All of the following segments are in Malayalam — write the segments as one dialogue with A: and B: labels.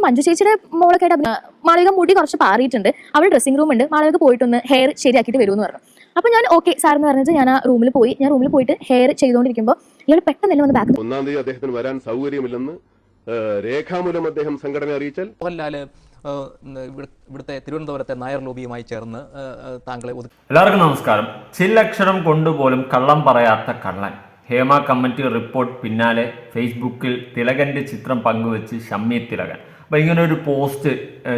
A: ഇത് മഞ്ജു ചേച്ചിയുടെ മോളൊക്കെ ആയിട്ട് മാളവിക മുടി കുറച്ച് പാറിയിട്ടുണ്ട്. അവിടെ ഡ്രസ്സിംഗ് റൂം ഉണ്ട്. മാളവിക പോയിട്ടൊന്ന് ഹെയർ ശരിയാക്കിയിട്ട് വരുമെന്ന് പറഞ്ഞു. അപ്പൊ ഞാൻ ഓക്കെ സാർ എന്ന് പറഞ്ഞിട്ട് ഞാൻ ആ റൂമിൽ പോയി. ഞാൻ റൂമിൽ പോയിട്ട് ഹെയർ ചെയ്തുകൊണ്ടിരിക്കുമ്പോൾ ഇയാൾ പെട്ടെന്ന് തന്നെ വന്ന് ബാക്ക്
B: ഒന്നാം തീയതി അദ്ദേഹത്തിന് വരാൻ സൗകര്യമില്ലെന്ന് രേഖാമൂലം അദ്ദേഹം സംഘടന അറിയിച്ചാൽ
C: മോഹൻലാൽ ഇവിടുത്തെ തിരുവനന്തപുരത്തെ നായർ ലോബിയുമായി ചേർന്ന് താങ്കളെ
D: എല്ലാവർക്കും നമസ്കാരം. ചില്ലക്ഷരം കൊണ്ടുപോലും കള്ളം പറയാത്ത കള്ളൻ. ഹേമ കമ്മിറ്റി റിപ്പോർട്ട് പിന്നാലെ ഫേസ്ബുക്കിൽ തിലകന്റെ ചിത്രം പങ്കുവെച്ച് ഷമ്മി തിലകൻ. അപ്പോൾ ഇങ്ങനെ ഒരു പോസ്റ്റ്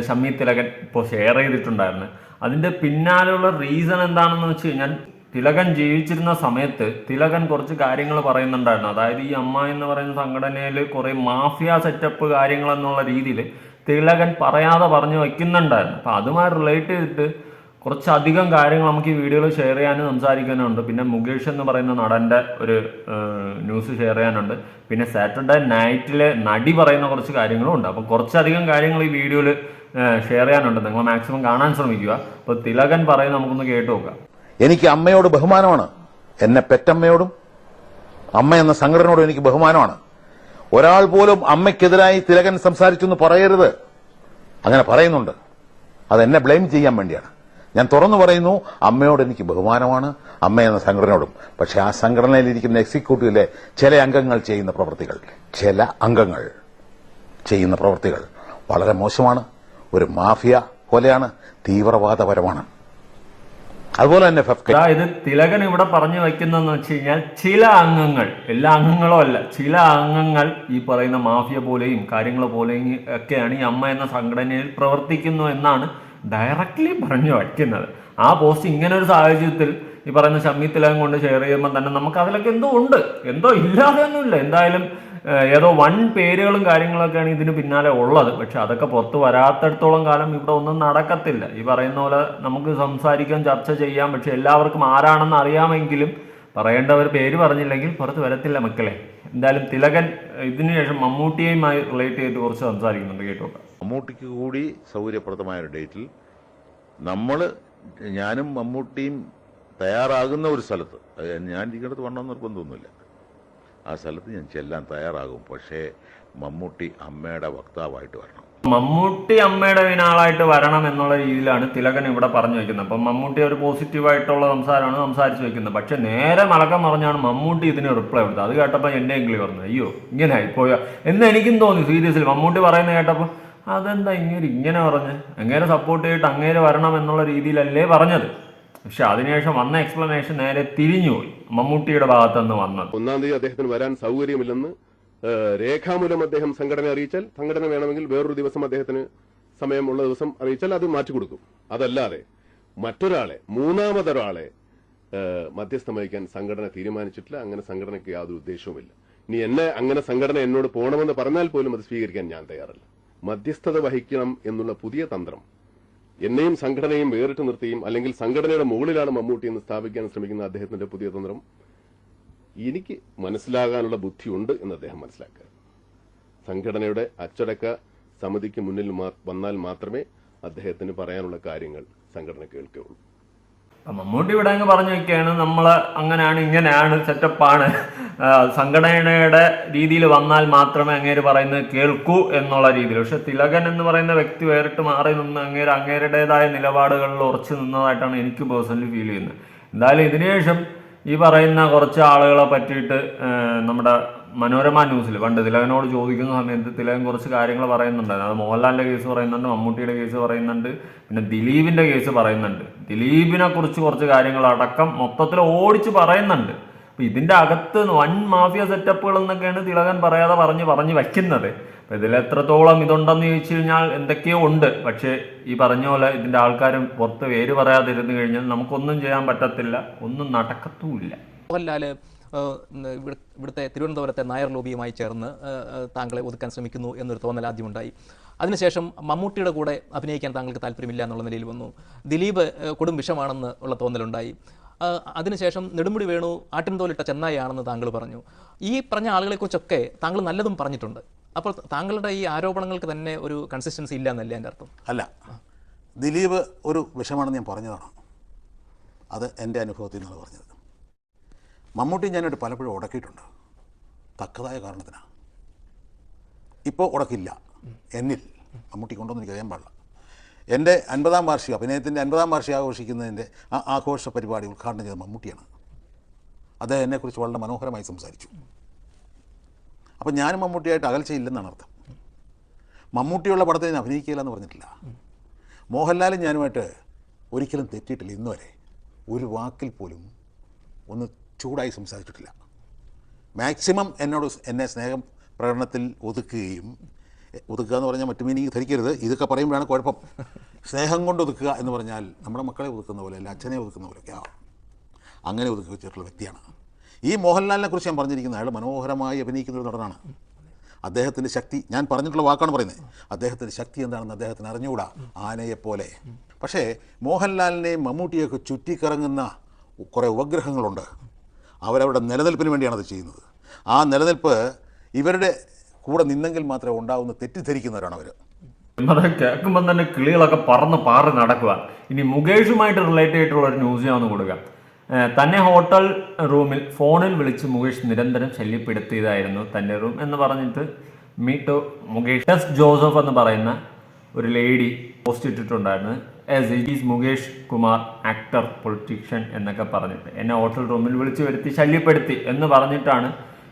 D: ഷമ്മി തിലകൻ ഇപ്പോൾ ഷെയർ ചെയ്തിട്ടുണ്ടായിരുന്നു. അതിന്റെ പിന്നാലെയുള്ള റീസൺ എന്താണെന്ന് വെച്ച് കഴിഞ്ഞാൽ തിലകൻ ജീവിച്ചിരുന്ന സമയത്ത് തിലകൻ കുറച്ച് കാര്യങ്ങൾ പറയുന്നുണ്ടായിരുന്നു. അതായത് ഈ അമ്മ എന്ന് പറയുന്ന സംഘടനയിൽ കുറേ മാഫിയ സെറ്റപ്പ് കാര്യങ്ങൾ എന്നുള്ള രീതിയിൽ തിലകൻ പറയാതെ പറഞ്ഞു വയ്ക്കുന്നുണ്ടായിരുന്നു അപ്പം അതുമായി റിലേറ്റ് ചെയ്തിട്ട് കുറച്ചധികം കാര്യങ്ങൾ നമുക്ക് ഈ വീഡിയോയിൽ ഷെയർ ചെയ്യാനും സംസാരിക്കാനും ഉണ്ട് പിന്നെ മുകേഷ് എന്ന് പറയുന്ന നടന്റെ ഒരു ന്യൂസ് ഷെയർ ചെയ്യാനുണ്ട്. പിന്നെ സാറ്റർഡേ നൈറ്റിലെ നടി പറയുന്ന കുറച്ച് കാര്യങ്ങളും ഉണ്ട്. അപ്പോൾ കുറച്ചധികം കാര്യങ്ങൾ ഈ വീഡിയോയിൽ ഷെയർ ചെയ്യാനുണ്ട്. നിങ്ങൾ മാക്സിമം കാണാൻ ശ്രമിക്കുക. അപ്പോൾ തിലകൻ പറയും നമുക്കൊന്ന് കേട്ടു നോക്കാം.
E: എനിക്ക് അമ്മയോട് ബഹുമാനമാണ്. എന്നെ പെറ്റമ്മയോടും അമ്മ എന്ന സംഘടനയോടും എനിക്ക് ബഹുമാനമാണ്. ഒരാൾ പോലും അമ്മയ്ക്കെതിരായി തിലകൻ സംസാരിച്ചു എന്ന് പറയരുത്. അങ്ങനെ പറയുന്നുണ്ട്. അതെന്നെ ബ്ലെയിം ചെയ്യാൻ വേണ്ടിയാണ്. ഞാൻ തുറന്നു പറയുന്നു അമ്മയോട് എനിക്ക് ബഹുമാനമാണ് അമ്മ എന്ന സംഘടനയോടും. പക്ഷെ ആ സംഘടനയിലിരിക്കുന്ന എക്സിക്യൂട്ടീവിലെ ചില അംഗങ്ങൾ ചെയ്യുന്ന പ്രവൃത്തികൾ ചില അംഗങ്ങൾ ചെയ്യുന്ന പ്രവൃത്തികൾ വളരെ മോശമാണ്. ഒരു മാഫിയ പോലെയാണ് തീവ്രവാദപരമാണ്. അതുപോലെ തന്നെ
D: അതായത് തിലകൻ ഇവിടെ പറഞ്ഞു വെക്കുന്നതെന്ന് വെച്ച് കഴിഞ്ഞാൽ ചില അംഗങ്ങൾ എല്ലാ അംഗങ്ങളും അല്ല ചില അംഗങ്ങൾ ഈ പറയുന്ന മാഫിയ പോലെയും കാര്യങ്ങൾ പോലെയും ഒക്കെയാണ് ഈ അമ്മ എന്ന സംഘടനയിൽ പ്രവർത്തിക്കുന്നു എന്നാണ് ഡയറക്റ്റ്ലി പറഞ്ഞു വയ്ക്കുന്നത്. ആ പോസ്റ്റ് ഇങ്ങനെ ഒരു സാഹചര്യത്തിൽ ഈ പറയുന്ന ഷമ്മി കൊണ്ട് ഷെയർ ചെയ്യുമ്പോൾ തന്നെ നമുക്ക് അതിലൊക്കെ എന്തോ ഉണ്ട്. എന്തോ ഇല്ലാതെ ഒന്നുമില്ല എന്തായാലും ഏതോ വൺ പേരുകളും കാര്യങ്ങളൊക്കെയാണ് ഇതിന് പിന്നാലെ ഉള്ളത്. പക്ഷെ അതൊക്കെ പുറത്ത് വരാത്തടത്തോളം കാലം ഇവിടെ ഒന്നും നടക്കത്തില്ല. ഈ പറയുന്ന പോലെ നമുക്ക് സംസാരിക്കാൻ ചർച്ച ചെയ്യാം. പക്ഷെ എല്ലാവർക്കും ആരാണെന്ന് അറിയാമെങ്കിലും പറയേണ്ടവർ പേര് പറഞ്ഞില്ലെങ്കിൽ പുറത്ത് വരത്തില്ല മക്കളെ. എന്തായാലും തിലകൻ ഇതിനുശേഷം മമ്മൂട്ടിയുമായി റിലേറ്റ് ചെയ്തിട്ട് കുറച്ച് സംസാരിക്കുന്നുണ്ട്. കേട്ടോ
E: മമ്മൂട്ടിക്ക് കൂടി സൗകര്യപ്രദമായ ഒരു ഡേറ്റിൽ നമ്മൾ ഞാനും മമ്മൂട്ടിയും തയ്യാറാകുന്ന ഒരു സ്ഥലത്ത് ഞാൻ ഇരിക്കുന്നിടത്ത് വണ്ണം നിർബന്ധമൊന്നുമില്ല. ആ സ്ഥലത്ത് ഞാൻ ചെല്ലാൻ തയ്യാറാകും. പക്ഷേ മമ്മൂട്ടി അമ്മയുടെ വക്താവായിട്ട് വരണം.
D: മമ്മൂട്ടി അമ്മയുടെ വിനാളായിട്ട് വരണം എന്നുള്ള രീതിയിലാണ് തിലകൻ ഇവിടെ പറഞ്ഞു വെക്കുന്നത്. അപ്പം മമ്മൂട്ടി ഒരു പോസിറ്റീവായിട്ടുള്ള സംസാരമാണ് സംസാരിച്ചു വെക്കുന്നത്. പക്ഷെ നേരെ മലക്കം പറഞ്ഞാണ് മമ്മൂട്ടി ഇതിന് റിപ്ലൈ കൊടുത്തത്. അത് കേട്ടപ്പോൾ എന്റെ എങ്കിലും പറഞ്ഞു അയ്യോ ഇങ്ങനെ ആയിപ്പോയോ എന്ന് എനിക്കും തോന്നി സീരിയസ്ലി മമ്മൂട്ടി പറയുന്നത് കേട്ടപ്പോൾ അതെന്താ ഇങ്ങനെ ഇങ്ങനെ പറഞ്ഞ്? എങ്ങനെ സപ്പോർട്ട് ചെയ്തിട്ട് അങ്ങേര് വരണം എന്നുള്ള രീതിയിലല്ലേ പറഞ്ഞത്. പക്ഷെ അതിനുശേഷം വന്ന എക്സ്പ്ലനേഷൻ നേരെ തിരിഞ്ഞുപോയി. മമ്മൂട്ടിയുടെ ഭാഗത്തുനിന്ന് വന്നത്.
B: ഒന്നാം തീയതി അദ്ദേഹത്തിന് വരാൻ സൗകര്യമില്ലെന്ന് രേഖാമൂലം അദ്ദേഹം സംഘടന അറിയിച്ചാൽ സംഘടന വേണമെങ്കിൽ വേറൊരു ദിവസം അദ്ദേഹത്തിന് സമയമുള്ള ദിവസം അറിയിച്ചാൽ അത് മാറ്റി കൊടുക്കും. അതല്ലാതെ മറ്റൊരാളെ മൂന്നാമതൊരാളെ മധ്യസ്ഥം വഹിക്കാൻ സംഘടന തീരുമാനിച്ചിട്ടില്ല. അങ്ങനെ സംഘടനയ്ക്ക് യാതൊരു ഉദ്ദേശവുമില്ല. ഇനി എന്നെ അങ്ങനെ സംഘടന എന്നോട് പോകണമെന്ന് പറഞ്ഞാൽ പോലും അത് സ്വീകരിക്കാൻ ഞാൻ തയ്യാറല്ല. മധ്യസ്ഥത വഹിക്കണം എന്നുള്ള പുതിയ തന്ത്രം. എന്നെയും സംഘടനയും വേറിട്ട് നിർത്തിയും അല്ലെങ്കിൽ സംഘടനയുടെ മുകളിലാണ് മമ്മൂട്ടി എന്ന് സ്ഥാപിക്കാൻ ശ്രമിക്കുന്ന അദ്ദേഹത്തിന്റെ പുതിയ തന്ത്രം. എനിക്ക് മനസ്സിലാകാനുള്ള ബുദ്ധിയുണ്ട് എന്ന് അദ്ദേഹം മനസ്സിലാക്കുക. സംഘടനയുടെ അച്ചടക്ക സമിതിക്ക് മുന്നിൽ വന്നാൽ മാത്രമേ അദ്ദേഹത്തിന് പറയാനുള്ള കാര്യങ്ങൾ സംഘടന കേൾക്കുകയുള്ളൂ.
D: മമ്മൂട്ടി ഇവിടെ അങ്ങ് പറഞ്ഞു വെക്കുകയാണ് നമ്മൾ അങ്ങനെയാണ് ഇങ്ങനെയാണ് സെറ്റപ്പാണ്. സംഘടനയുടെ രീതിയിൽ വന്നാൽ മാത്രമേ അങ്ങേര് പറയുന്നത് കേൾക്കൂ എന്നുള്ള രീതിയിൽ. പക്ഷെ തിലകൻ എന്ന് പറയുന്ന വ്യക്തി വേറിട്ട് മാറി നിന്ന് അങ്ങേര് അങ്ങേരുടേതായ നിലപാടുകളിൽ ഉറച്ചു നിന്നതായിട്ടാണ് എനിക്ക് പേഴ്സണലി ഫീൽ ചെയ്യുന്നത്. എന്തായാലും ഇതിനുശേഷം ഈ പറയുന്ന കുറച്ച് ആളുകളെ പറ്റിയിട്ട് നമ്മുടെ മനോരമ ന്യൂസിൽ പണ്ട് തിലകനോട് ചോദിക്കുന്ന സമയത്ത് തിലകൻ കുറച്ച് കാര്യങ്ങൾ പറയുന്നുണ്ടായിരുന്നു. അത് മോഹൻലാലിന്റെ കേസ് പറയുന്നുണ്ട് മമ്മൂട്ടിയുടെ കേസ് പറയുന്നുണ്ട് പിന്നെ ദിലീപിന്റെ കേസ് പറയുന്നുണ്ട്. ദിലീപിനെ കുറിച്ച് കുറച്ച് കാര്യങ്ങൾ അടക്കം മൊത്തത്തിൽ ഓടിച്ച് പറയുന്നുണ്ട്. അപ്പം ഇതിന്റെ അകത്ത് വൻ മാഫിയ സെറ്റപ്പുകൾ എന്നൊക്കെയാണ് തിലകൻ പറയാതെ പറഞ്ഞ് പറഞ്ഞ് വയ്ക്കുന്നത്. അപ്പം ഇതിൽ എത്രത്തോളം ഇതുണ്ടെന്ന് ചോദിച്ചു കഴിഞ്ഞാൽ എന്തൊക്കെയോ ഉണ്ട്. പക്ഷേ ഈ പറഞ്ഞ പോലെ ഇതിന്റെ ആൾക്കാരും പുറത്ത് പേര് പറയാതിരുന്നു കഴിഞ്ഞാൽ നമുക്കൊന്നും ചെയ്യാൻ പറ്റത്തില്ല ഒന്നും നടക്കത്തുമില്ല.
C: മോഹൻലാൽ ഇവിടുത്തെ തിരുവനന്തപുരത്തെ നായർ ലോബിയുമായി ചേർന്ന് താങ്കളെ ഒതുക്കാൻ ശ്രമിക്കുന്നു എന്നൊരു തോന്നൽ ആദ്യമുണ്ടായി. അതിനുശേഷം മമ്മൂട്ടിയുടെ കൂടെ അഭിനയിക്കാൻ താങ്കൾക്ക് താല്പര്യമില്ല എന്നുള്ള നിലയിൽ വന്നു. ദിലീപ് കൊടും വിഷമാണെന്ന് ഉള്ള തോന്നലുണ്ടായി. അതിനുശേഷം നെടുമുടി വേണു ആട്ടിൻതോലിട്ട ചെന്നായാണെന്ന് താങ്കൾ പറഞ്ഞു. ഈ പറഞ്ഞ ആളുകളെക്കുറിച്ചൊക്കെ താങ്കൾ നല്ലതും പറഞ്ഞിട്ടുണ്ട്. അപ്പോൾ താങ്കളുടെ ഈ ആരോപണങ്ങൾക്ക് തന്നെ ഒരു കൺസിസ്റ്റൻസി ഇല്ല എന്നല്ലേ എന്റെ അർത്ഥം?
F: അല്ല. ദിലീപ് ഒരു വിഷമാണെന്ന് ഞാൻ പറഞ്ഞതാണ്. അത് എന്റെ അനുഭവത്തിൽ നിന്നാണ് പറഞ്ഞത്. മമ്മൂട്ടി ഞാനായിട്ട് പലപ്പോഴും ഉടക്കിയിട്ടുണ്ട്. തക്കതായ കാരണത്തിനാണ് ഇപ്പോൾ ഉടക്കില്ല. എന്നിൽ മമ്മൂട്ടി കൊണ്ടൊന്നും എനിക്ക് അറിയാൻ പാടില്ല. എന്റെ അൻപതാം വാർഷിക അഭിനയത്തിന്റെ അൻപതാം വാർഷികം ആഘോഷിക്കുന്നതിന്റെ ആ ആഘോഷ പരിപാടി ഉദ്ഘാടനം ചെയ്ത മമ്മൂട്ടിയാണ്. അദ്ദേഹം എന്നെക്കുറിച്ച് വളരെ മനോഹരമായി സംസാരിച്ചു. അപ്പം ഞാനും മമ്മൂട്ടിയായിട്ട് അകൽച്ചയില്ലെന്നാണ് അർത്ഥം. മമ്മൂട്ടിയുള്ള പടത്തിൽ ഞാൻ അഭിനയിക്കില്ല എന്ന് പറഞ്ഞിട്ടില്ല. മോഹൻലാലും ഞാനുമായിട്ട് ഒരിക്കലും തെറ്റിയിട്ടില്ല. ഇന്നുവരെ ഒരു വാക്കിൽ പോലും ഒന്ന് ചൂടായി സംസാരിച്ചിട്ടില്ല. മാക്സിമം എന്നോട് എന്നെ സ്നേഹം പ്രകടനത്തിൽ ഒതുക്കുകയും ഒതുക്കുക എന്ന് പറഞ്ഞാൽ മറ്റു മീനിങ് ധരിക്കരുത്. ഇതൊക്കെ പറയുമ്പോഴാണ് കുഴപ്പം. സ്നേഹം കൊണ്ട് ഒതുക്കുക എന്ന് പറഞ്ഞാൽ നമ്മുടെ മക്കളെ ഒതുക്കുന്ന പോലെ അല്ല അച്ഛനെ ഒതുക്കുന്ന പോലെയൊക്കെ അങ്ങനെ ഒതുക്കി വെച്ചിട്ടുള്ള വ്യക്തിയാണ്. ഈ മോഹൻലാലിനെ കുറിച്ച് ഞാൻ പറഞ്ഞിരിക്കുന്നത് അയാൾ മനോഹരമായി അഭിനയിക്കുന്ന ഒരു നടനാണ്. അദ്ദേഹത്തിന്റെ ശക്തി ഞാൻ പറഞ്ഞിട്ടുള്ള വാക്കാണ് പറയുന്നത്. അദ്ദേഹത്തിന്റെ ശക്തി എന്താണെന്ന് അദ്ദേഹത്തിന് അറിഞ്ഞുകൂടാ ആനയെപ്പോലെ. പക്ഷേ മോഹൻലാലിനെയും മമ്മൂട്ടിയൊക്കെ ചുറ്റിക്കറങ്ങുന്ന കുറേ ഉപഗ്രഹങ്ങളുണ്ട്. അവരവരുടെ നിലനിൽപ്പിന് വേണ്ടിയാണ് അത് ചെയ്യുന്നത്. ആ നിലനിൽപ്പ് ഇവരുടെ കൂടെ നിന്നെങ്കിൽ മാത്രമേ ഉണ്ടാവുന്ന തെറ്റിദ്ധരിക്കുന്നവരാണ് അവർ
D: കേൾക്കുമ്പോൾ തന്നെ കിളികളൊക്കെ പറന്ന് പാറി നടക്കുക ഇനി മുകേഷുമായിട്ട് റിലേറ്റ് ആയിട്ടുള്ള ഒരു ന്യൂസ് ഞാൻ കൊടുക്കുക തന്നെ ഹോട്ടൽ റൂമിൽ ഫോണിൽ വിളിച്ച് മുകേഷ് നിരന്തരം ശല്യപ്പെടുത്തിയതായിരുന്നു തന്റെ റൂം എന്ന് പറഞ്ഞിട്ട് മീറ്റോ മുകേഷ്. ജോസഫ് എന്ന് പറയുന്ന ഒരു ലേഡി പോസ്റ്റ് ഇട്ടിട്ടുണ്ടായിരുന്നു. As it is Mukesh Kumar actor politician എന്നൊക്കെ പറഞ്ഞിട്ട്. എന്നെ ഹോട്ടൽ റൂമിൽ വിളിച്ച് വരുത്തി ശല്യപ്പെടുത്തി എന്ന് പറഞ്ഞിട്ടാണ്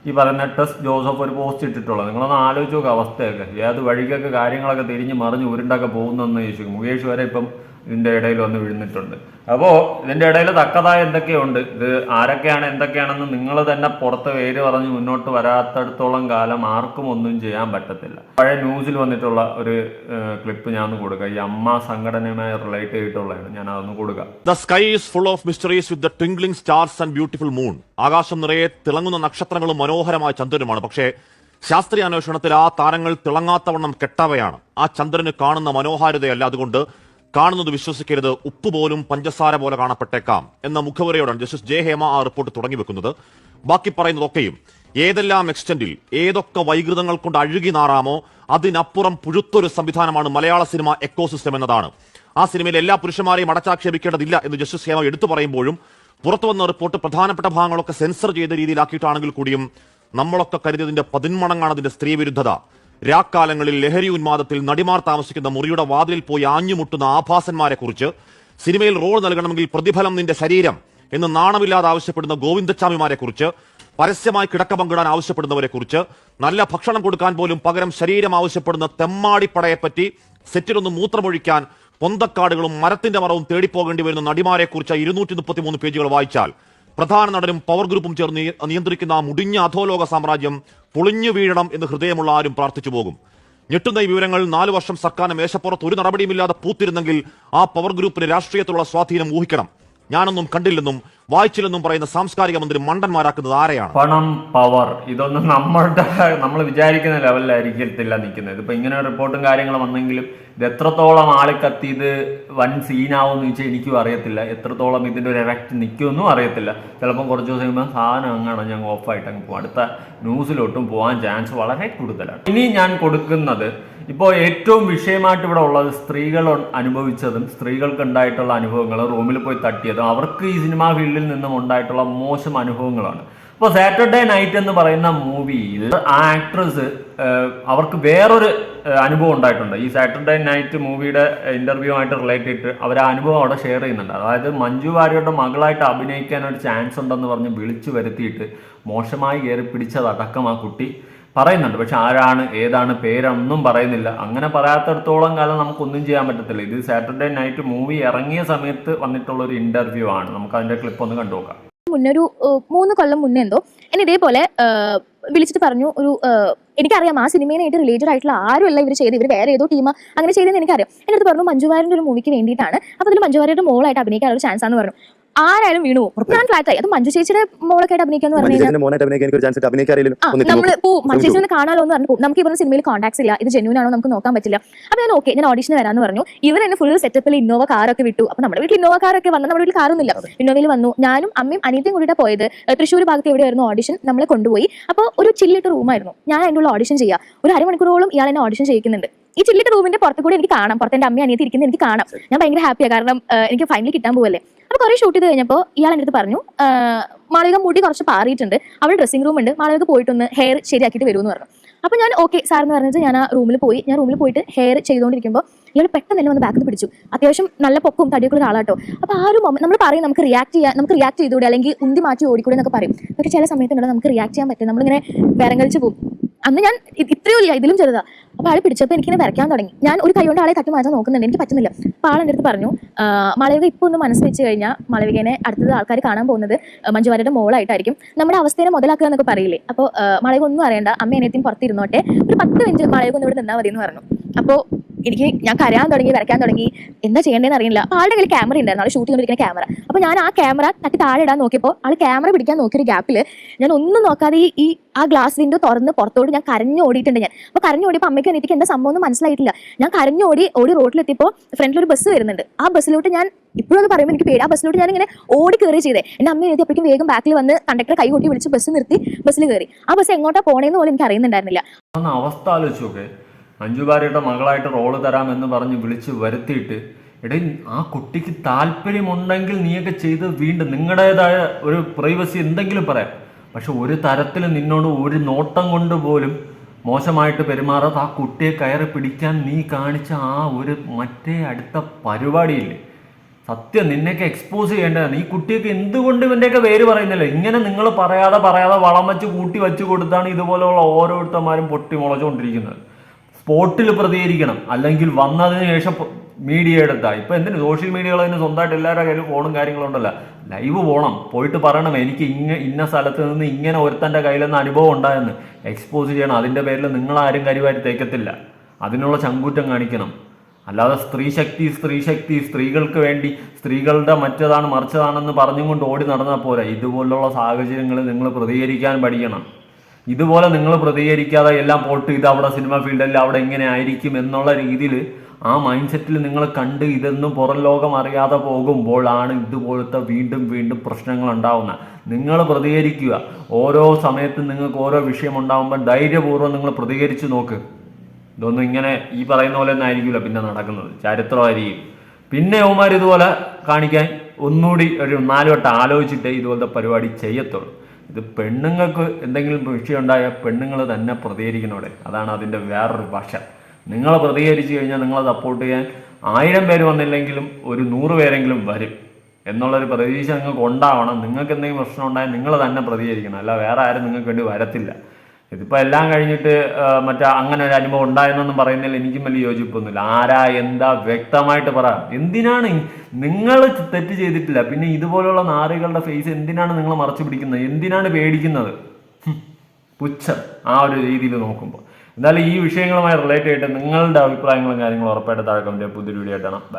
D: ഈ പറയുന്ന ടെസ് ജോസഫ് ഒരു പോസ്റ്റ് ഇട്ടിട്ടുള്ളത്. നിങ്ങളൊന്ന് ആലോചിച്ച് നോക്കുക അവസ്ഥയൊക്കെ. ഏത് വഴിക്കൊക്കെ കാര്യങ്ങളൊക്കെ തിരിഞ്ഞ് മറിഞ്ഞ് ഉരുണ്ടൊക്കെ പോകുന്നെന്ന് ചോദിച്ചു മുകേഷ് വരെ ഇപ്പം ഇതിന്റെ ഇടയിൽ വന്ന് വീഴുന്നിട്ടുണ്ട്. അപ്പോൾ ഇതിന്റെ ഇടയിൽ തക്കതായ എന്തൊക്കെയുണ്ട്? ഇത് ആരൊക്കെയാണ് എന്തൊക്കെയാണെന്ന് നിങ്ങൾ തന്നെ പുറത്ത് പേര് പറഞ്ഞ് മുന്നോട്ട് വരാത്തടത്തോളം കാലം ആർക്കും ഒന്നും ചെയ്യാൻ പറ്റത്തില്ല. പഴയ ന്യൂസിൽ വന്നിട്ടുള്ള ഒരു ക്ലിപ്പ് ഞാൻ കൊടുക്കുക ഈ അമ്മ സംഘടനയുമായി റിലേറ്റ് ചെയ്തിട്ടുള്ളതാണ്. ഞാൻ അതൊന്ന് കൊടുക്കുക
G: the sky is full of mysteries with the twinkling stars and beautiful moon ആകാശം നിറയെ തിളങ്ങുന്ന നക്ഷത്രങ്ങളും മനോഹരമായ ചന്ദ്രനുമാണ്. പക്ഷേ ശാസ്ത്രീയ അന്വേഷണത്തിൽ ആ താരങ്ങൾ തിളങ്ങാത്തവണ്ണം കെട്ടവയാണ്. ആ ചന്ദ്രന് കാണുന്ന മനോഹാരിതയല്ല. അതുകൊണ്ട് കാണുന്നത് വിശ്വസിക്കരുത്. ഉപ്പ് പോലും പഞ്ചസാര പോലെ കാണപ്പെട്ടേക്കാം എന്ന മുഖവരയോടാണ് ജസ്റ്റിസ് ജെ ഹേമ ആ റിപ്പോർട്ട് തുടങ്ങി വെക്കുന്നത്. ബാക്കി പറയുന്നതൊക്കെയും ഏതെല്ലാം എക്സ്റ്റന്റിൽ ഏതൊക്കെ വൈകൃതങ്ങൾ കൊണ്ട് അഴുകി നാറാമോ അതിനപ്പുറം പുഴുത്തൊരു സംവിധാനമാണ് മലയാള സിനിമ എക്കോസിസ്റ്റം എന്നതാണ്. ആ സിനിമയിൽ എല്ലാ പുരുഷന്മാരെയും അടച്ചാക്ഷേപിക്കേണ്ടതില്ല എന്ന് ജസ്റ്റിസ് ഹേമ എടുത്തു പറയുമ്പോഴും പുറത്തു വന്ന റിപ്പോർട്ട് പ്രധാനപ്പെട്ട ഭാഗങ്ങളൊക്കെ സെൻസർ ചെയ്ത രീതിയിലാക്കിയിട്ടാണെങ്കിൽ കൂടിയും നമ്മളൊക്കെ കരുതിയതിന്റെ പതിന്മടങ്ങാണ് അതിന്റെ സ്ത്രീ വിരുദ്ധത. രാക്കാലങ്ങളിൽ ലഹരി ഉന്മാദത്തിൽ നടിമാർ താമസിക്കുന്ന മുറിയുടെ വാതിലിൽ പോയി ആഞ്ഞുമുട്ടുന്ന ആഭാസന്മാരെ കുറിച്ച് സിനിമയിൽ റോൾ നൽകണമെങ്കിൽ പ്രതിഫലം നിന്റെ ശരീരം എന്ന് നാണമില്ലാതെ ആവശ്യപ്പെടുന്ന ഗോവിന്ദച്ചാമിമാരെ കുറിച്ച് പരസ്യമായി കിടക്ക പങ്കിടാൻ ആവശ്യപ്പെടുന്നവരെ കുറിച്ച് നല്ല ഭക്ഷണം കൊടുക്കാൻ പോലും പകരം ശരീരം ആവശ്യപ്പെടുന്ന തെമ്മാടിപ്പടയെപ്പറ്റി സെറ്റിലൊന്ന് മൂത്രമൊഴിക്കാൻ പൊന്തക്കാടുകളും മരത്തിന്റെ മറവും തേടിപ്പോകേണ്ടി വരുന്ന നടിമാരെ കുറിച്ച് ഇരുന്നൂറ്റി മുപ്പത്തിമൂന്ന് പേജുകൾ വായിച്ചാൽ പ്രധാന നടനും പവർ ഗ്രൂപ്പും ചേർന്ന് നിയന്ത്രിക്കുന്ന മുടിഞ്ഞ അധോലോക സാമ്രാജ്യം പൊളിഞ്ഞു വീഴണം എന്ന് ഹൃദയമുള്ള ആരും പ്രാർത്ഥിച്ചു പോകും. ഞെട്ടുന്ന ഈ വിവരങ്ങൾ നാലു വർഷം സർക്കാരിന് മേശപ്പുറത്ത് ഒരു നടപടിയുമില്ലാതെ പൂത്തിരുന്നെങ്കിൽ ആ പവർ ഗ്രൂപ്പിന് രാഷ്ട്രീയത്തിലുള്ള സ്വാധീനം ഊഹിക്കണം. ഞാനൊന്നും കണ്ടില്ലെന്നും വായിച്ചില്ലെന്നും പറയുന്ന സാംസ്കാരിക മന്ത്രി മണ്ടന്മാരാക്കുന്നത് ആരെയാണ്?
D: പണം പവർ ഇതൊന്നും നമ്മളുടെ നമ്മൾ വിചാരിക്കുന്ന ലെവലിലായിരിക്കത്തില്ല നിൽക്കുന്നത്. ഇതിപ്പോ ഇങ്ങനെ റിപ്പോർട്ടും കാര്യങ്ങളും വന്നെങ്കിലും ഇത് എത്രത്തോളം ആൾ കത്തി ഇത് വൻ സീനാവുമെന്ന് ചോദിച്ചാൽ എനിക്കും അറിയത്തില്ല. എത്രത്തോളം ഇതിന്റെ ഒരു എഫക്റ്റ് നിൽക്കുമെന്നും അറിയത്തില്ല. ചിലപ്പം കുറച്ച് ദിവസം കഴിയുമ്പോൾ സാധനം അങ്ങനെ ഞങ്ങൾ ഓഫായിട്ട് അങ്ങ് പോകും അടുത്ത ന്യൂസിലോട്ടും പോകാൻ ചാൻസ് വളരെ കൂടുതലാണ്. ഇനി ഞാൻ കൊടുക്കുന്നത് ഇപ്പോൾ ഏറ്റവും വിഷയമായിട്ട് ഇവിടെ ഉള്ളത് സ്ത്രീകൾ അനുഭവിച്ചതും സ്ത്രീകൾക്ക് ഉണ്ടായിട്ടുള്ള അനുഭവങ്ങൾ റൂമിൽ പോയി തട്ടിയതും അവർക്ക് ഈ സിനിമാ ഫീൽഡിൽ നിന്നും ഉണ്ടായിട്ടുള്ള മോശം അനുഭവങ്ങളാണ്. ഇപ്പോൾ സാറ്റർഡേ നൈറ്റ് എന്ന് പറയുന്ന മൂവിയിൽ ആ ആക്ട്രസ് അവർക്ക് വേറൊരു അനുഭവം ഉണ്ടായിട്ടുണ്ട്. ഈ സാറ്റർഡേ നൈറ്റ് മൂവിയുടെ ഇന്റർവ്യൂ ആയിട്ട് റിലേറ്റ് ചെയ്തിട്ട് അവർ ആ അനുഭവം അവിടെ ഷെയർ ചെയ്യുന്നുണ്ട്. അതായത് മഞ്ജു വാര്യരുടെ മകളായിട്ട് അഭിനയിക്കാൻ ഒരു ചാൻസ് ഉണ്ടെന്ന് പറഞ്ഞ് വിളിച്ചു വരുത്തിയിട്ട് മോശമായി കയറി പിടിച്ചതടക്കം ആ കുട്ടി. പറയുന്നുണ്ട്. പക്ഷെ ആരാണ് ഏതാണ് പേരൊന്നും പറയുന്നില്ല. അങ്ങനെ പറയാത്തടത്തോളം കാലം നമുക്കൊന്നും ചെയ്യാൻ പറ്റത്തില്ല. ഇത് സാറ്റർഡേ നൈറ്റ് മൂവി ഇറങ്ങിയ സമയത്ത് വന്നിട്ടുള്ള ഒരു ഇന്റർവ്യൂ ആണ്. നമുക്ക് അതിന്റെ ക്ലിപ്പ് ഒന്ന് കണ്ടുനോക്കാം.
A: മുന്നേ ഒരു മൂന്ന് കൊല്ലം മുന്നേ എന്തോ എന്നെ ഇതേപോലെ വിളിച്ചിട്ട് പറഞ്ഞു ഒരു എനിക്കറിയാം ആ സിനിമയായിട്ട് റിലേറ്റഡ് ആയിട്ടുള്ള ആരുമല്ല ഇവർ ചെയ്ത് ഇവർ വേറെ ഏതോ ടീം അങ്ങനെ ചെയ്തെന്ന് എനിക്കറിയാം. അടുത്ത് പറഞ്ഞു മഞ്ജുവാരിന്റെ ഒരു മൂവിക്ക് വേണ്ടിയിട്ടാണ്. അപ്പോൾ അതിൽ മഞ്ജുവാരിയുടെ മോളായിട്ട് അഭിനയിക്കാൻ ഒരു ചാൻസ് ആണെന്ന് പറഞ്ഞു. ആരായാലും വീണു ഞാൻ ഫ്ലാറ്റ് ആയി. അത് മഞ്ജു ചേച്ചിയുടെ മോളൊക്കെ ആയിട്ട് അഭിനയിക്കാന്ന് പറഞ്ഞു ഒന്ന് കാണാലോ എന്ന് പറഞ്ഞു നമുക്ക് ഇവരുടെ സിനിമയിൽ കോൺടാക്ട്സ് ഇല്ല. ഇത് ജെന്യൂൻ ആണോ നമുക്ക് നോക്കാൻ പറ്റില്ല. അപ്പൊ ഞാൻ ഓക്കെ ഞാൻ ഓഡിഷൻ വരാന്ന് പറഞ്ഞു. ഇവർ എന്നെ ഫുൾ സെറ്റപ്പിൽ ഇന്നോവ കാറൊക്കെ വിട്ടു. അപ്പൊ നമ്മുടെ വീട്ടിൽ ഇന്നോവ കാറൊക്കെ വന്നു. നമ്മുടെ വീട്ടിൽ കാറൊന്നുമില്ല ഇന്നോവയിൽ വന്നു. ഞാനും അമ്മയും അനിയത്തിയും കൂടിയിട്ട് പോയത്. തൃശ്ശൂർ ഭാഗത്ത് എവിടെയായിരുന്നു ഓഡിഷൻ നമ്മളെ കൊണ്ടുപോയി. അപ്പോൾ ഒരു ചില്ലിട്ട് റൂമായിരുന്നു ഞാൻ അതിന്റെ ഉള്ള ഓഡിഷൻ ചെയ്യുക ഒരു അരമണിക്കൂറോളം ഇയാൾ എന്നെ ഓഡിഷൻ ചെയ്യിക്കുന്നുണ്ട്. ഈ ചില്ലിട്ട് റൂമിന്റെ പുറത്തു കൂടി എനിക്ക് കാണാം. പുറത്തെ അമ്മയും അനിയത്തി ഇരിക്കുന്നത് എനിക്ക് കാണാം. ഞാൻ ഭയങ്കര ഹാപ്പിയാണ് കാരണം എനിക്ക് ഫൈനലി കിട്ടാൻ പോവല്ലേ. അപ്പൊ കുറെ ഷൂട്ട് ചെയ്ത് കഴിഞ്ഞപ്പോൾ ഇയാൾ എന്റെ അടുത്ത് പറഞ്ഞു മാളിക മാളവിക മുടി കുറച്ച് പാറിയിട്ടുണ്ട്. അവിടെ ഡ്രസ്സിംഗ് റൂം ഉണ്ട്. മാളിക പോയിട്ടൊന്ന് ഹെയർ ശരിയാക്കിയിട്ട് വരുമെന്ന് പറഞ്ഞു. അപ്പോൾ ഞാൻ ഓക്കെ സാർ എന്ന് പറഞ്ഞിട്ട് ഞാൻ ആ റൂമിൽ പോയി. ഞാൻ റൂമിൽ പോയിട്ട് ഹെയർ ചെയ്തുകൊണ്ടിരിക്കുമ്പോൾ ഇയാൾ പെട്ടെന്ന് എന്നെ വന്ന് ബാക്കിൽ പിടിച്ചു. അത്യാവശ്യം നല്ല പൊക്കും തടിയൊക്കെ ഉള്ള ഒരാളാട്ടോ. അപ്പോൾ ആ ഒരു മൊമെന്റ് നമ്മൾ പറയും നമുക്ക് റിയാക്ട് ചെയ്യാൻ നമുക്ക് റിയാക്ട് ചെയ്തുകൂടെ അല്ലെങ്കിൽ ഉന്തി മാറ്റി ഓടിക്കൂടെ എന്നൊക്കെ പറയും. പക്ഷേ ചില സമയത്തുണ്ടോ നമുക്ക് റിയാക്ട് ചെയ്യാൻ പറ്റും നമ്മളിങ്ങനെ വേറെ കളിച്ച് പോകും അന്ന് ഞാൻ ഇത്രയും ഇല്ല. ഇതിലും ചെറുതാ. അപ്പോൾ ആൾ പിടിച്ചപ്പോൾ എനിക്കിങ്ങനെ വരയ്ക്കാൻ തുടങ്ങി. ഞാൻ ഒരു കൈ കൊണ്ട് ആളെ തട്ടി മാറ്റാൻ നോക്കുന്നുണ്ട്. എനിക്ക് പറ്റുന്നില്ല. അപ്പോൾ ആൾ എന്റെ അടുത്ത് പറഞ്ഞു മളവിക ഇപ്പോൾ ഒന്ന് മനസ്സ് വെച്ച് കഴിഞ്ഞാൽ മാളവികനെ അടുത്തത് ആൾക്കാർ കാണാൻ പോകുന്നത് മഞ്ജുവാരുടെ മോളായിട്ടായിരിക്കും. നമ്മുടെ അവസ്ഥയെ മുതലാക്കുക എന്നൊക്കെ പറയില്ലേ? അപ്പോൾ മാളവിക ഒന്നും അറിയണ്ട. അമ്മ അനിയത്തിയും പുറത്തിരുന്നോട്ടെ. ഒരു പത്ത് മിനിറ്റ് മാളവിക ഒന്ന് ഇവിടെ നിന്നാൽ മതി എന്ന് പറഞ്ഞു. അപ്പോൾ എനിക്ക് ഞാൻ കരയാൻ തുടങ്ങി വരയ്ക്കാൻ തുടങ്ങി. എന്താ ചെയ്യേണ്ടതെന്ന് അറിയില്ല. അപ്പോൾ ആളുടെ കയ്യിൽ ക്യാമറ ഉണ്ടായിരുന്നു ആൾ ഷൂട്ട് ചെയ്തുകൊണ്ടിരിക്കുന്ന ക്യാമറ അപ്പോൾ ഞാൻ ആ ക്യാമറ തട്ടി താഴെ ഇടാൻ നോക്കിയപ്പോൾ ആൾ ക്യാമറ പിടിക്കാൻ നോക്കിയൊരു ഗ്യാപ്പിൽ ഞാൻ ഒന്നും നോക്കാതെ ഈ ആ ഗ്ലാസ് വിൻഡോ തുറന്ന് പുറത്തോട്ട് ഞാൻ കരഞ്ഞു ഓടിയിട്ടുണ്ട് ഞാൻ. അപ്പോൾ കരഞ്ഞു ഓടിയപ്പോൾ അമ്മയ്ക്ക് എനിക്ക് എന്താ സംഭവം ഒന്നും മനസ്സിലായിട്ടില്ല. ഞാൻ കരഞ്ഞു ഓടി ഓടി റോഡിലെത്തിയപ്പോൾ ഫ്രണ്ടിൽ ഒരു ബസ് വരുന്നുണ്ട്. ആ ബസ്സിലോട്ട് ഞാൻ ഇപ്പോഴും അത് പറയുമ്പോൾ എനിക്ക് പേടി. ആ ബസ്സിലോട്ട് ഞാൻ ഇങ്ങനെ ഓടി കയറി ചെയ്തേ. എന്റെ അമ്മ എഴുതി വേഗം ബാക്കിൽ വന്ന് കണ്ടക്ടർ കൈ കൊട്ടി വിളിച്ച് ബസ് നിർത്തി ബസ്സിൽ കയറി ആ ബസ് എങ്ങോട്ടാ പോണേന്ന് പോലും എനിക്ക് അറിയുന്നുണ്ടായിരുന്നില്ല.
D: അവസ്ഥ നോക്കെ മഞ്ജുഭാര്യയുടെ മകളായിട്ട് റോൾ തരാമെന്ന് പറഞ്ഞ് വിളിച്ച് വരുത്തിയിട്ട് എടേ ആ കുട്ടിക്ക് താല്പര്യമുണ്ടെങ്കിൽ നീയൊക്കെ ചെയ്ത് വീണ്ടും നിങ്ങളുടേതായ ഒരു പ്രൈവസി എന്തെങ്കിലും പറയാം. പക്ഷെ ഒരു തരത്തിൽ നിന്നോട് ഒരു നോട്ടം കൊണ്ട് പോലും മോശമായിട്ട് പെരുമാറാത്ത ആ കുട്ടിയെ കയറി പിടിക്കാൻ നീ കാണിച്ച ആ ഒരു മറ്റേ അടുത്ത പരിപാടിയില്ലേ? സത്യം നിന്നെയൊക്കെ എക്സ്പോസ് ചെയ്യേണ്ടതാണ് ഈ കുട്ടിയൊക്കെ എന്തുകൊണ്ട് ഇവന്റെയൊക്കെ പേര് പറയുന്നില്ല? ഇങ്ങനെ നിങ്ങൾ പറയാതെ പറയാതെ വളം വെച്ച് കൂട്ടി വെച്ച് കൊടുത്താണ് ഇതുപോലെയുള്ള ഓരോരുത്തന്മാരും പൊട്ടി മുളച്ചുകൊണ്ടിരിക്കുന്നത് സ്പോട്ടിൽ പ്രതികരിക്കണം. അല്ലെങ്കിൽ വന്നതിന് ശേഷം മീഡിയ എടുത്താൽ ഇപ്പം എന്തിനു? സോഷ്യൽ മീഡിയകൾ തന്നെ സ്വന്തമായിട്ട് എല്ലാവരുടെ കയ്യിലും ഫോണും കാര്യങ്ങളും ഉണ്ടല്ലോ. ലൈവ് പോകണം പോയിട്ട് പറയണം എനിക്ക് ഇങ്ങ ഇന്ന സ്ഥലത്ത് നിന്ന് ഇങ്ങനെ ഒരുത്തന്റെ കയ്യിൽ നിന്ന് അനുഭവം ഉണ്ടായെന്ന്. എക്സ്പോസ് ചെയ്യണം. അതിന്റെ പേരിൽ നിങ്ങളാരും കരുവാരി തേക്കത്തില്ല. അതിനുള്ള ചങ്കൂറ്റം കാണിക്കണം. അല്ലാതെ സ്ത്രീ ശക്തി സ്ത്രീ ശക്തി സ്ത്രീകൾക്ക് വേണ്ടി സ്ത്രീകളുടെ മറ്റേതാണ് മറിച്ചതാണെന്ന് പറഞ്ഞും കൊണ്ട് ഓടി നടന്നാൽ പോരാ. ഇതുപോലുള്ള സാഹചര്യങ്ങളിൽ നിങ്ങൾ പ്രതികരിക്കാൻ പഠിക്കണം. ഇതുപോലെ നിങ്ങൾ പ്രതികരിക്കാതെ എല്ലാം പോട്ട് ഇത് അവിടെ സിനിമ ഫീൽഡിൽ അവിടെ ഇങ്ങനെ ആയിരിക്കും എന്നുള്ള രീതിയിൽ ആ മൈൻഡ് സെറ്റിൽ നിങ്ങൾ കണ്ട് ഇതൊന്നും പുറം ലോകം അറിയാതെ പോകുമ്പോഴാണ് ഇതുപോലത്തെ വീണ്ടും വീണ്ടും പ്രശ്നങ്ങൾ ഉണ്ടാവുന്നത്. നിങ്ങൾ പ്രതികരിക്കുക. ഓരോ സമയത്തും നിങ്ങൾക്ക് ഓരോ വിഷയം ഉണ്ടാകുമ്പോൾ ധൈര്യപൂർവം നിങ്ങൾ പ്രതികരിച്ചു നോക്ക്. ഇതൊന്നും ഇങ്ങനെ ഈ പറയുന്ന പോലെ ഒന്നും ആയിരിക്കില്ല പിന്നെ നടക്കുന്നത്. ചരിത്രമായിരിക്കും. പിന്നെ ഓമാർ ഇതുപോലെ കാണിക്കാൻ ഒന്നുകൂടി ഒരു നാലുവട്ടം ആലോചിച്ചിട്ടേ ഇതുപോലത്തെ പരിപാടി ചെയ്യത്തുള്ളൂ. ഇത് പെണ്ണുങ്ങൾക്ക് എന്തെങ്കിലും വിഷയം ഉണ്ടായാൽ പെണ്ണുങ്ങൾ തന്നെ പ്രതികരിക്കണോടെ അതാണ് അതിന്റെ വേറൊരു ഭാഷ. നിങ്ങൾ പ്രതികരിച്ചു കഴിഞ്ഞാൽ നിങ്ങളെ സപ്പോർട്ട് ചെയ്യാൻ ആയിരം പേര് വന്നില്ലെങ്കിലും ഒരു നൂറ് പേരെങ്കിലും വരും. എന്നുള്ളൊരു പ്രതീക്ഷ നിങ്ങൾക്ക് ഉണ്ടാവണം. നിങ്ങൾക്ക് എന്തെങ്കിലും പ്രശ്നം ഉണ്ടായാൽ നിങ്ങൾ തന്നെ പ്രതികരിക്കണം. അല്ല വേറെ ആരും നിങ്ങൾക്ക് വേണ്ടി വരത്തില്ല. ഇതിപ്പോൾ എല്ലാം കഴിഞ്ഞിട്ട് മറ്റേ അങ്ങനെ ഒരു അനുഭവം ഉണ്ടായെന്നൊന്നും പറയുന്നതിൽ എനിക്കും വലിയ യോജിപ്പൊന്നുമില്ല. ആരാ എന്താ വ്യക്തമായിട്ട് പറ. എന്തിനാണ് നിങ്ങൾ തെറ്റ് ചെയ്തിട്ടില്ല. പിന്നെ ഇതുപോലുള്ള നാറികളുടെ ഫേസ് എന്തിനാണ് നിങ്ങൾ മറച്ചു പിടിക്കുന്നത്? എന്തിനാണ് പേടിക്കുന്നത്? പുച്ഛം. ആ ഒരു രീതിയിൽ നോക്കുമ്പോൾ. എന്തായാലും ഈ വിഷയങ്ങളുമായി റിലേറ്റ് ആയിട്ട് നിങ്ങളുടെ അഭിപ്രായങ്ങളും കാര്യങ്ങളും ഉറപ്പായിട്ട് താഴെ ചെയ്യുക. പുതിയൊരു വീഡിയോ ആയിട്ടാണ് ബൈ